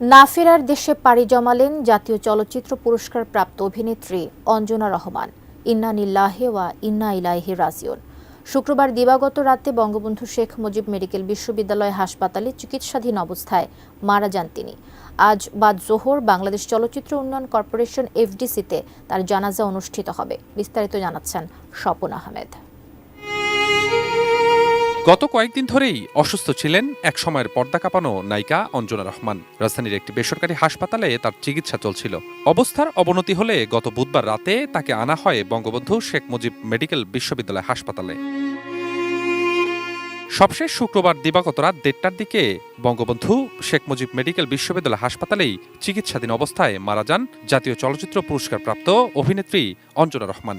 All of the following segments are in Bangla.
না ফেরার দেশে পাড়ি জমালেন জাতীয় চলচ্চিত্র পুরস্কার প্রাপ্ত অভিনেত্রী অঞ্জনা রহমান। ইন্না নিল্লাহে ওয়া ইন্না ইলাইহি রাজিউন। শুক্রবার দিবাগত রাতে বঙ্গবন্ধু শেখ মুজিব মেডিকেল বিশ্ববিদ্যালয় হাসপাতালে চিকিৎসাধীন অবস্থায় মারা যান তিনি। আজ বাদ জোহর বাংলাদেশ চলচ্চিত্র উন্নয়ন কর্পোরেশন এফডিসিতে তার জানাজা অনুষ্ঠিত হবে। বিস্তারিত জানাচ্ছেন স্বপন আহমেদ। গত কয়েকদিন ধরেই অসুস্থ ছিলেন এক সময়ের পর্দা কাঁপানো নায়িকা অঞ্জনা রহমান। রাজধানীর একটি বেসরকারি হাসপাতালে তার চিকিৎসা চলছিল। অবস্থার অবনতি হলে গত বুধবার রাতে তাকে আনা হয় বঙ্গবন্ধু শেখ মুজিব মেডিকেল বিশ্ববিদ্যালয় হাসপাতালে। সবশেষ শুক্রবার দিবাগত রাত দেড়টার দিকে বঙ্গবন্ধু শেখ মুজিব মেডিকেল বিশ্ববিদ্যালয় হাসপাতালেই চিকিৎসাধীন অবস্থায় মারা যান জাতীয় চলচ্চিত্র পুরস্কার প্রাপ্ত অভিনেত্রী অঞ্জনা রহমান।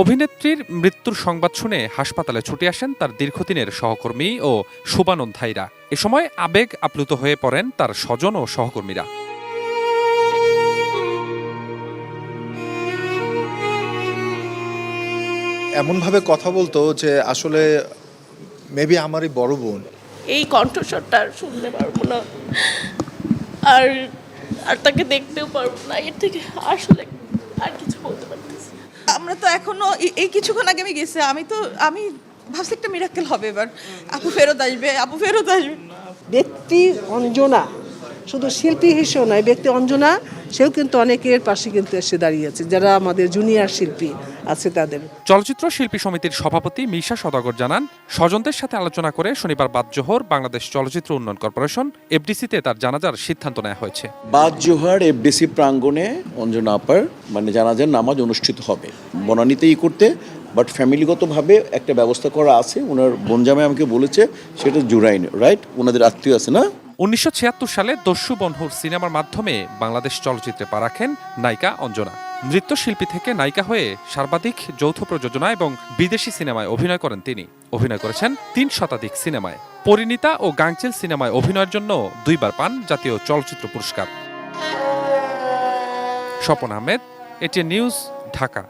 অভিনেত্রীর মৃত্যুর সংবাদ শুনে হাসপাতালে ছুটে আসেন তার দীর্ঘদিনের সহকর্মী ও শুভানন্ধাইরা এ সময় আবেগ আপ্লুত হয়ে পড়েন তার স্বজন ও সহকর্মীরা। এমনভাবে কথা বলতো যে আসলে মেবি আমারই বড় বোন। এই কণ্ঠস্বরটা আর শুনতে পারব না। আর আর তাকে দেখতেও পারব না। এর থেকে আসলে আর কিছু বলতে পারতেছি এখনও এই- কিছুক্ষণ আগে আমি গেছি, আমি তো, আমি ভাবছি একটা মিরাক্কেল হবে এবার আপু ফেরত আসবে, আপু ফেরত আসবে। ব্যক্তি অঞ্জনা, শুধু শিল্পী হিসেবে নয়, ব্যক্তি অঞ্জনা সেও কিন্তু অনেকের পাশে কিন্তু এসে দাঁড়িয়েছে যারা আমাদের জুনিয়র শিল্পী আছে তাদের। চলচ্চিত্র শিল্পী সমিতির সভাপতি মিশা সদাগর জানান স্বজনদের সাথে আলোচনা করে শনিবার বাদ জোহর বাংলাদেশ চলচ্চিত্র উন্নয়ন কর্পোরেশন এফডিসিতে তার জানাজার সিদ্ধান্ত নেওয়া হয়েছে। বাদ জোহার এফডিসি প্রাঙ্গণে অঞ্জনা আপার মানে জানাজার নামাজ অনুষ্ঠিত হবে। বনানীতেই করতে বাট ফ্যামিলিগতভাবে একটা ব্যবস্থা করা আছে। ওনার বোনজামে আমাকে বলেছে সেটা জুরাইন রাইট ওনাদের আত্মীয় আছে না? উনিশশো ছিয়াত্তর সালে দস্যু বনহুর সিনেমার মাধ্যমে বাংলাদেশ চলচ্চিত্রে পা রাখেন নায়িকা অঞ্জনা। নৃত্যশিল্পী থেকে নায়িকা হয়ে সর্বাধিক যৌথ প্রযোজনা এবং বিদেশি সিনেমায় অভিনয় করেন তিনি। অভিনয় করেছেন তিন শতাধিক সিনেমায়। পরিণীতা ও গাংচিল সিনেমায় অভিনয়ের জন্য দুইবার পান জাতীয় চলচ্চিত্র পুরস্কার। স্বপন আহমেদ এটি নিউজ, ঢাকা।